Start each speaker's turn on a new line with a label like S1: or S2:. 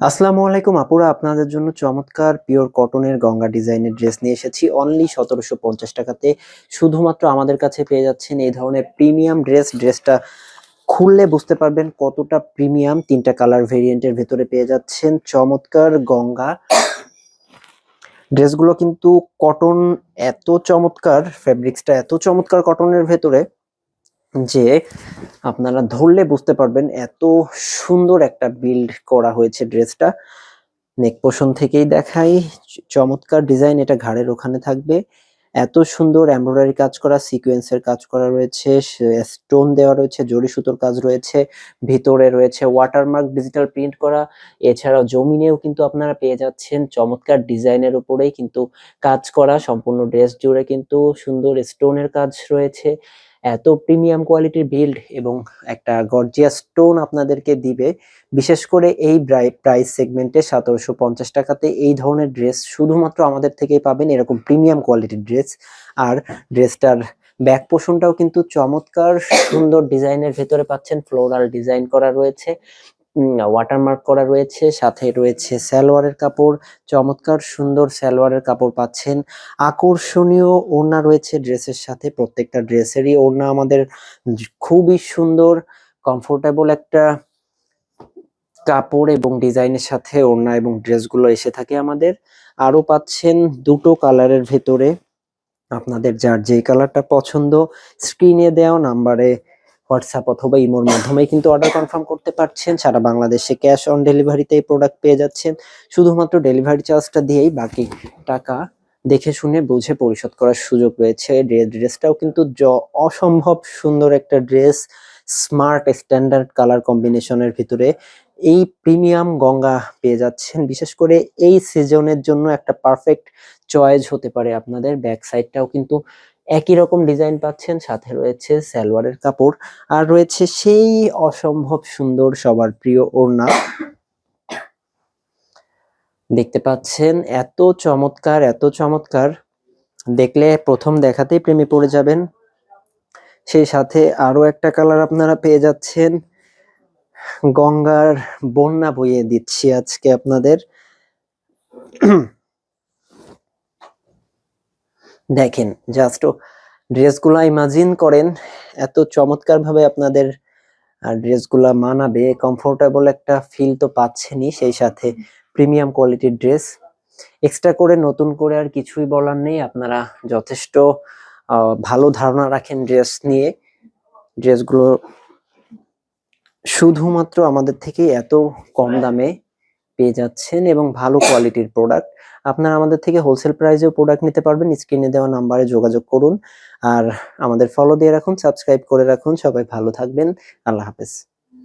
S1: আসসালামু আলাইকুম আপুরা, আপনাদের জন্য চমৎকার পিওর কটনের গঙ্গা ডিজাইনের ড্রেস নিয়ে এসেছি। অনলি সতেরোশো পঞ্চাশ টাকাতে শুধুমাত্র আমাদের কাছে পেয়ে যাচ্ছেন এই ধরনের প্রিমিয়াম ড্রেস। ড্রেসটা খুললে বুঝতে পারবেন কতটা প্রিমিয়াম। তিনটা কালার ভেরিয়েন্টের ভেতরে পেয়ে যাচ্ছেন চমৎকার গঙ্গা। ড্রেসগুলো কিন্তু কটন এত চমৎকার, ফেব্রিক্সটা এত চমৎকার কটনের ভেতরে। যে আপনারা ধরলে বুঝতে পারবেন এত সুন্দর একটা বিল্ড করা হয়েছে ড্রেসটা। নেক পোষণ থেকেই দেখাই, চমৎকার ডিজাইন এটা ঘাড়ের ওখানে থাকবে। এত সুন্দর এমব্রয়ডারি কাজ করা সিকোয়েন্সের কাজ করা রয়েছে স্টোন দেওয়া রয়েছে জড়ি সুতোর কাজ রয়েছে, ভিতরে রয়েছে ওয়াটারমার্ক ডিজিটাল প্রিন্ট করা। এছাড়াও জমিনেও কিন্তু আপনারা পেয়ে যাচ্ছেন চমৎকার ডিজাইনের উপরেই কিন্তু কাজ করা। সম্পূর্ণ ড্রেস জুড়ে কিন্তু সুন্দর স্টোনের কাজ রয়েছে। এত প্রিমিয়াম কোয়ালিটির বিল্ড এবং একটা গর্জিয়াস স্টোন আপনাদেরকে দিবে। বিশেষ করে এই প্রাইস সেগমেন্টে সতেরোশো পঞ্চাশ টাকাতে এই ধরনের ড্রেস শুধুমাত্র আমাদের থেকেই পাবেন এরকম প্রিমিয়াম কোয়ালিটির ড্রেস আর ড্রেসটার ব্যাক পোষণটাও কিন্তু চমৎকার সুন্দর ডিজাইনের ভেতরে পাচ্ছেন। ফ্লোরাল ডিজাইন করা রয়েছে। ওয়াটারমার্ক করা রয়েছে, সাথে রয়েছে সালোয়ারের কাপড়, চমৎকার সুন্দর সালোয়ারের কাপড় পাচ্ছেন। আকর্ষণীয় ওড়না রয়েছে ড্রেসের সাথে, প্রত্যেকটা ড্রেসেরই ওড়না আমাদের খুবই সুন্দর কমফোর্টেবল একটা কাপড় এবং ডিজাইনের সাথে ওড়না এবং ড্রেসগুলো এসে থাকে আমাদের। আরও পাচ্ছেন দুটো কালারের ভেতরে, আপনাদের যার যেই কালারটা পছন্দ, স্ক্রিনে দেওয়া নাম্বারে হোয়াটসঅ্যাপ অথবা ইমোর মাধ্যমে কিন্তু অর্ডার কনফার্ম করতে পারছেন। সারা বাংলাদেশে ক্যাশ অন ডেলিভারিতে এই প্রোডাক্ট পেয়ে যাচ্ছেন। শুধুমাত্র ডেলিভারি চার্জটা দিয়েই বাকি টাকা দেখে শুনে বুঝে পরিশোধ করার সুযোগ রয়েছে। ড্রেস ড্রেসটাও কিন্তু অসম্ভব সুন্দর একটা ড্রেস স্মার্ট স্ট্যান্ডার্ড কালার কম্বিনেশনের ভিতরে এই প্রিমিয়াম গঙ্গা পেয়ে যাচ্ছেন। বিশেষ করে এই সিজনের জন্য একটা পারফেক্ট চয়েস হতে পারে আপনাদের। ব্যাক সাইডটাও কিন্তু একই রকম ডিজাইন পাচ্ছেন, সাথে রয়েছে সালোয়ারের কাপড়, আর রয়েছে সেই অসম্ভব সুন্দর সবার প্রিয় ওড়না। দেখতে পাচ্ছেন, এত চমৎকার এত চমৎকার। দেখলে প্রথম দেখাতেই প্রেমে পড়ে যাবেন। সেই সাথে আরও একটা কালার আপনারা পেয়ে যাচ্ছেন। গঙ্গার বন্যা বইয়ে দিচ্ছি আজকে আপনাদের। দেখেন জাস্ট ড্রেসগুলা ইমাজিন করেন, এত চমৎকার ভাবে আপনাদের ড্রেসগুলা মানাবে কমফোর্টেবল একটা ফিল তো পাচ্ছেনই, সেই সাথে প্রিমিয়াম কোয়ালিটির ড্রেস এক্সট্রা করে, নতুন করে আর কিছুই বলার নেই, আপনারা যথেষ্ট ভালো ধারণা রাখেন ড্রেস নিয়ে। ড্রেসগুলো শুধুমাত্র আমাদের থেকে এত কম দামে পেয়ে যাচ্ছেন এবং ভালো কোয়ালিটির প্রোডাক্ট আপনারা আমাদের থেকে হোলসেল প্রাইসেও প্রোডাক্ট নিতে পারবেন। স্ক্রিনে দেওয়া নাম্বারে যোগাযোগ করুন। আর আমাদের ফলো দিয়ে রাখুন সাবস্ক্রাইব করে রাখুন। সবাই ভালো থাকবেন। আল্লাহ হাফেজ।